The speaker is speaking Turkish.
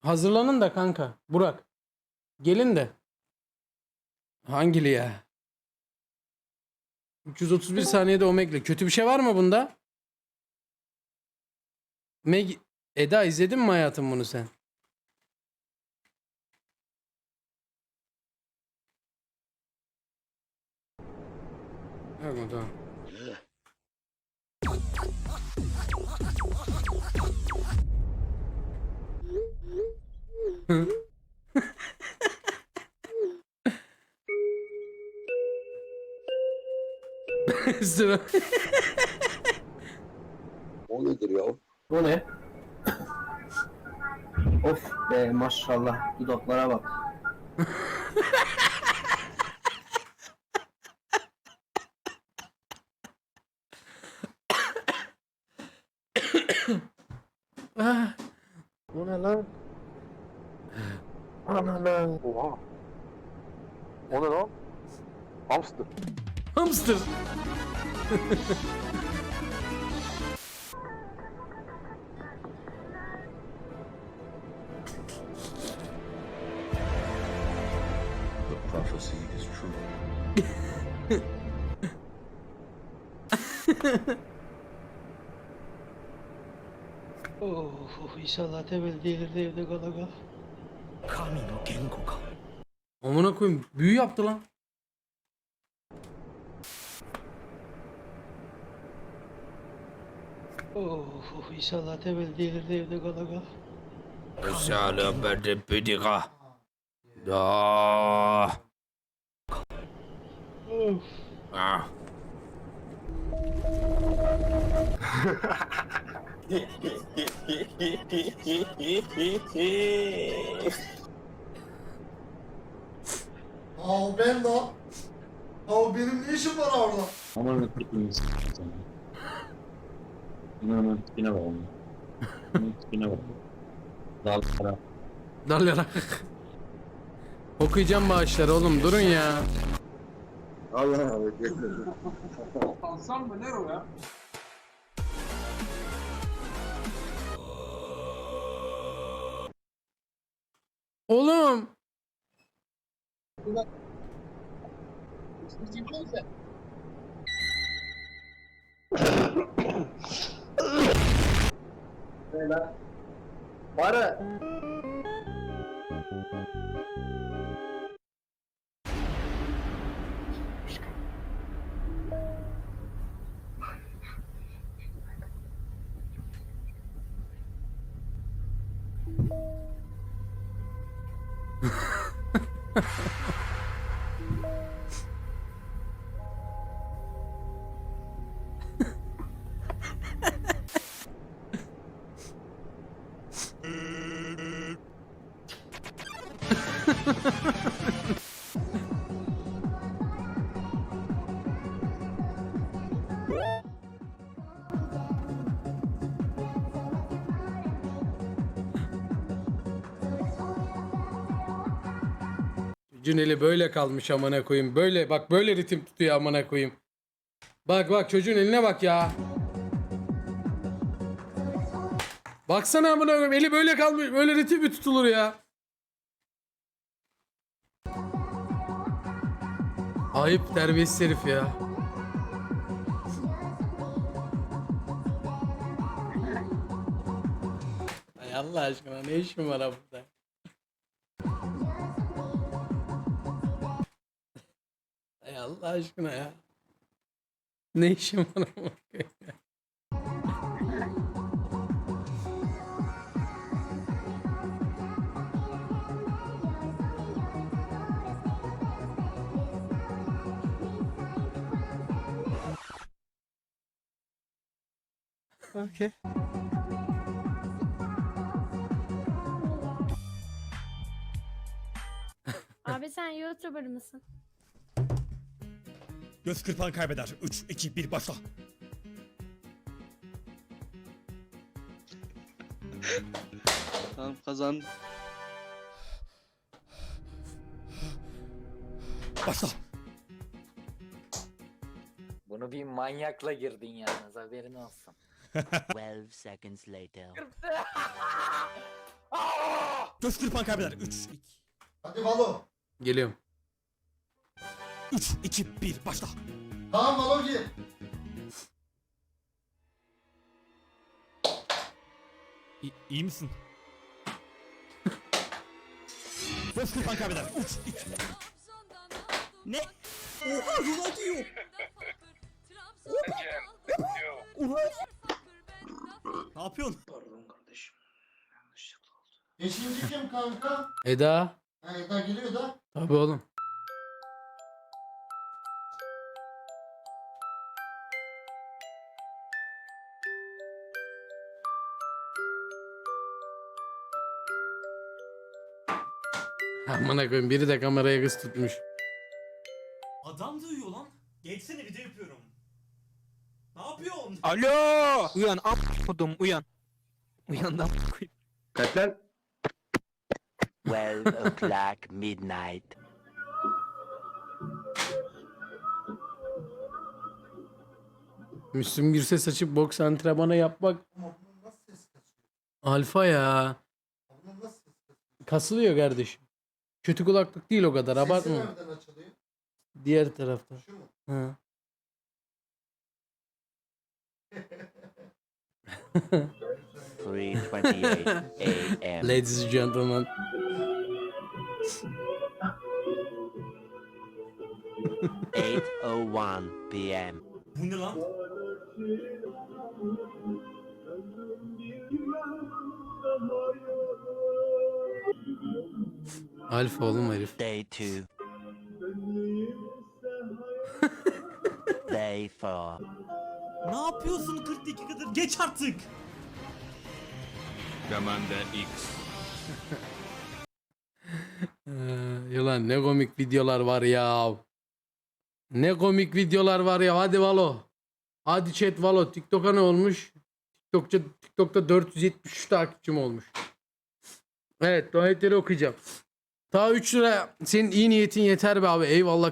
Hazırlanın da kanka. Burak. Gelin de. Hangili ya? 331 saniyede Omegle. Kötü bir şey var mı bunda? Meg Eda izledin mi hayatım bunu sen? Mu tamam. Sıra. O nedir ya? Bu ne? of be maşallah dudaklara bak. Ah, Bu ne lan? Ana lan. Oha. O ne lan? Hamster. hamster. The prophecy is true. Oh, inşallah temel de evde kala kal. Amına koyayım büyü yaptı lan. Oh, inşallah temel değildir de evde kala kal. Özel berde bediga. Da. Of. Ah. Aa ben lan. Aa benim ne işim var orada? Aman ne s**tim sana. Bunun onun tipine bak onun. Bunun tipine bak. Dallara. Dal yana. Okuyacağım bağışları oğlum durun ya. Allah Allah. Oğlum. Para. Ha ha ha ha! Çocuğun böyle kalmış amına koyayım. Böyle bak böyle ritim tutuyor amına koyayım. Bak bak çocuğun eline bak ya. Baksana amına koyayım eli böyle kalmış. Böyle ritim mi tutulur ya? Ayıp terbiyesiz herif ya. Ay Allah aşkına ne işin var ha Allah aşkına ya. Ne işin var ama? Okey. Abi sen YouTuber mısın? Göz kırpan kaybeder. 3, 2, 1 başla. Tamam kazan. Başla. Bunu bir manyakla girdin yalnız haberin olsun. 12 seconds later. Göz kırpan kaybeder. 3, 2, Hadi Valo. Geliyorum. 3, 2, 1 başla. Tamam Valo gir. İyi, iyi misin? Göz kırpan kaybeder. 3, 2, Ne? Oha Ronaldinho. Ne yapıyorsun? Pardon kardeşim. Yanlışlıkla oldu. Beşinci kim kanka? Eda. Ha Eda geliyor da. Tabii oğlum. Amına koyayım biri de kameraya kız tutmuş. Adam duyuyor lan. Geçsene video yapıyorum. Ne yapıyorsun? Alo! Uyan am kodum uyan. Uyan da am koyayım. Kaç lan? 12 o'clock midnight. Müslüm Gürses açıp boks antrenmanı yapmak Ama bunun nasıl ses kasıyor? alfa ya. Kasılıyor kardeşim. Kötü kulaklık değil o kadar Sesi abartma. nereden açılıyor? Diğer tarafta. Şu mu? Hı. Three twenty-eight a.m. Ladies and gentlemen. Eight oh one p.m. Bu ne lan? Alfa oğlum herif. Day two. Day four. Ne yapıyorsun 40 dakikadır? Geç artık. Commander X. Ee, yılan ne komik videolar var ya. Ne komik videolar var ya. Hadi Valo. Hadi chat Valo. TikTok'a ne olmuş? TikTok'ta, TikTok'ta 473 takipçim olmuş. Evet donate'leri okuyacağım. Ta 3 lira senin iyi niyetin yeter be abi. Eyvallah